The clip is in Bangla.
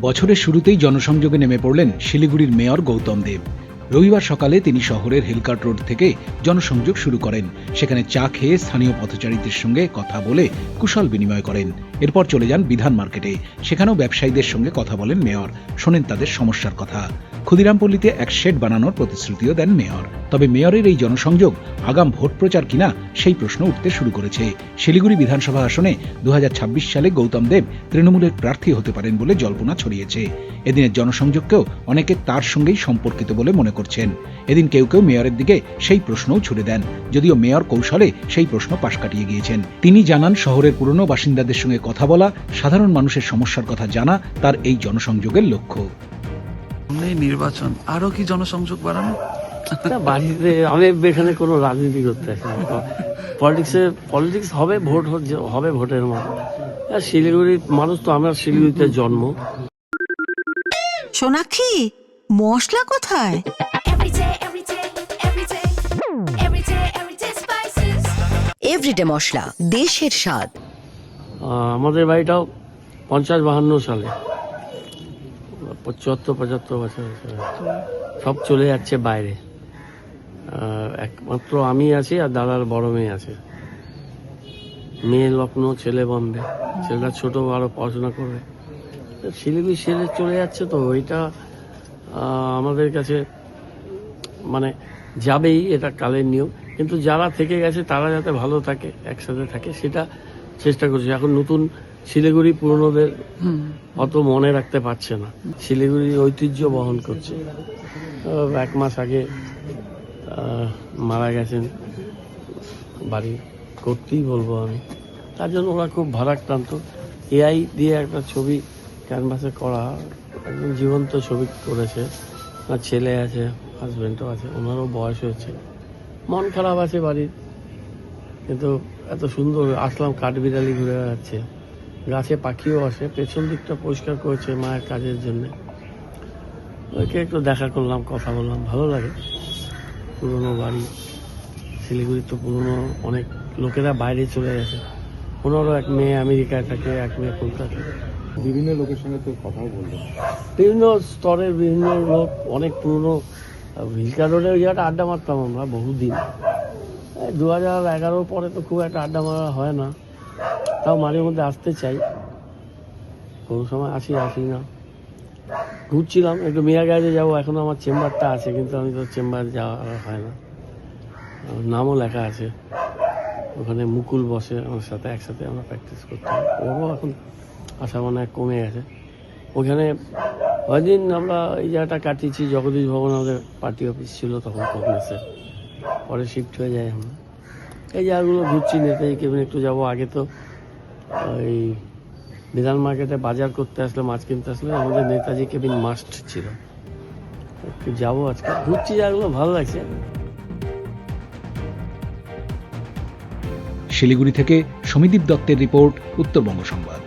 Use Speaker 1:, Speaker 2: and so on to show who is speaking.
Speaker 1: বছরের শুরুতেই জনসংযোগে নেমে পড়লেন শিলিগুড়ির মেয়র গৌতম দেব। রবিবার সকালে তিনি শহরের হিলকার্ট রোড থেকে জনসংযোগ শুরু করেন। সেখানে চা খেয়ে স্থানীয় পথচারীদের সঙ্গে কথা বলে কুশল বিনিময় করেন। এরপর চলে যান বিধান মার্কেটে। সেখানেও ব্যবসায়ীদের সঙ্গে কথা বলেন মেয়র। শোনেন তাদের সমস্যার কথা। ক্ষুদিরামপল্লীতে এক শেড বানানোর প্রতিশ্রুতিও দেন মেয়র। তবে মেয়রের এই জনসংযোগ আগাম ভোট প্রচার কিনা সেই প্রশ্ন উঠতে শুরু করেছে। শিলিগুড়ি বিধানসভা আসনে দু হাজার ছাব্বিশ সালে গৌতম দেব তৃণমূলের প্রার্থী হতে পারেন বলে জল্পনা ছড়িয়েছে। এদিনের জনসংযোগকেও অনেকে তার সঙ্গেই সম্পর্কিত বলে মনে করছেন। এদিন কেউ কেউ মেয়রের দিকে সেই প্রশ্নও ছুড়ে দেন যদিও মেয়র কৌশলে সেই প্রশ্ন পাশ কাটিয়ে গিয়েছেন। তিনি জানান শহরের পুরনো বাসিন্দাদের সঙ্গে কথা বলা সাধারণ মানুষের সমস্যার কথা জানা তার এই জনসংযোগের লক্ষ্য।
Speaker 2: নির্বাচন। আরও কি জনসংযোগ বাড়ানো?
Speaker 3: বাড়িতে আমি এখানে কোনো রাজনীতি করতে পলিটিক্সে পলিটিক্স হবে ভোট হবে ভোটের মতো আর শিলিগুড়ির মানুষ তো আমার শিলিগুড়িতে জন্ম।
Speaker 4: সোনাক্ষী মশলা কোথায়?
Speaker 5: এভরিডে মশলা, দেশের স্বাদ।
Speaker 3: আমাদের বাড়িটাও পঞ্চাশ বাহান্ন সালে। পঁচাত্তর পঁচাত্তর বছর সব চলে যাচ্ছে বাইরে। একমাত্র আমি আছি আর দাদার বড় মেয়ে আছে। মেয়ে লখনৌ ছেলে বম্বে। ছেলেটা ছোট, আরও পড়াশোনা করবে। শিলিগুড়ি ছেলে চলে যাচ্ছে তো ওইটা আমাদের কাছে মানে যাবেই, এটা কালের নিয়ম। কিন্তু যারা থেকে গেছে তারা যাতে ভালো থাকে একসাথে থাকে সেটা চেষ্টা করছে। এখন নতুন শিলিগুড়ি পুরনোদের অত মনে রাখতে পারছে না। শিলিগুড়ি ঐতিহ্য বহন করছে। এক মাস আগে মারা গেছেন বাড়ি করতেই বলব আমি। তার জন্য ওরা খুব ভারাক্রান্ত। এআই দিয়ে একটা ছবি ক্যানভাসে করা একদম জীবন্ত ছবি করেছে। আমার ছেলে আছে হাজব্যান্ডও আছে ওনারও বয়স হয়েছে। মন খারাপ আছে বাড়ির। কিন্তু এত সুন্দর আসলাম কাঠবিড়ালি ঘুরে বেড়াচ্ছে। গাছে পাখিও আসে পেছন দিকটা পরিষ্কার করেছে মায়ের কাজের জন্য। ওইকে একটু দেখা করলাম কথা বললাম ভালো লাগে। পুরনো বাড়ি শিলিগুড়ি তো পুরনো অনেক লোকেরা বাইরে চলে গেছে। ওনারও এক মেয়ে আমেরিকায় থাকে এক মেয়ে কলকাতায়।
Speaker 6: বিভিন্ন লোকের সঙ্গে তো কথাও বললেন।
Speaker 3: বিভিন্ন স্তরের বিভিন্ন লোক অনেক পুরনো ভিলকা রোডে ওই জায়গাটা আড্ডা মারতাম আমরা বহুদিন। দু হাজার এগারোর পরে তো খুব একটা আড্ডা মারা হয় না। তাও মাঝে মধ্যে আসতে চাই। কোনো সময় আসি আসি না। ঘুরছিলাম, একটু মিয়া গাড়িতে যাব, এখনও আমার চেম্বারটা আছে, কিন্তু আমি তো চেম্বার যাওয়া হয় না। নামও লেখা আছে। ওখানে মুকুল বসে আমার সাথে, একসাথে আমরা প্র্যাকটিস করতাম। ওরও এখন আশা মনে কমে গেছে। ওখানে ওইদিন আমরা এই জায়গাটা কাটিয়েছি, জগদীশ ভবন আমাদের পার্টি অফিস ছিল তখন কংগ্রেসের। পরে শিফট হয়ে যায় আমরা এই জায়গাগুলো ঘুরছি, নেতাজি কেবিন একটু যাব। আগে তো ওই বিধান মার্কেটে বাজার করতে আসলে, মাছ কিনতে আসলে আমাদের নেতাজি কেবিন মাস্ট ছিল। একটু যাব আজকে। ঘুরছি জায়গাগুলো, ভালো লাগছে।
Speaker 1: শিলিগুড়ি থেকে সমীদীপ দত্তের রিপোর্ট, উত্তরবঙ্গ সংবাদ।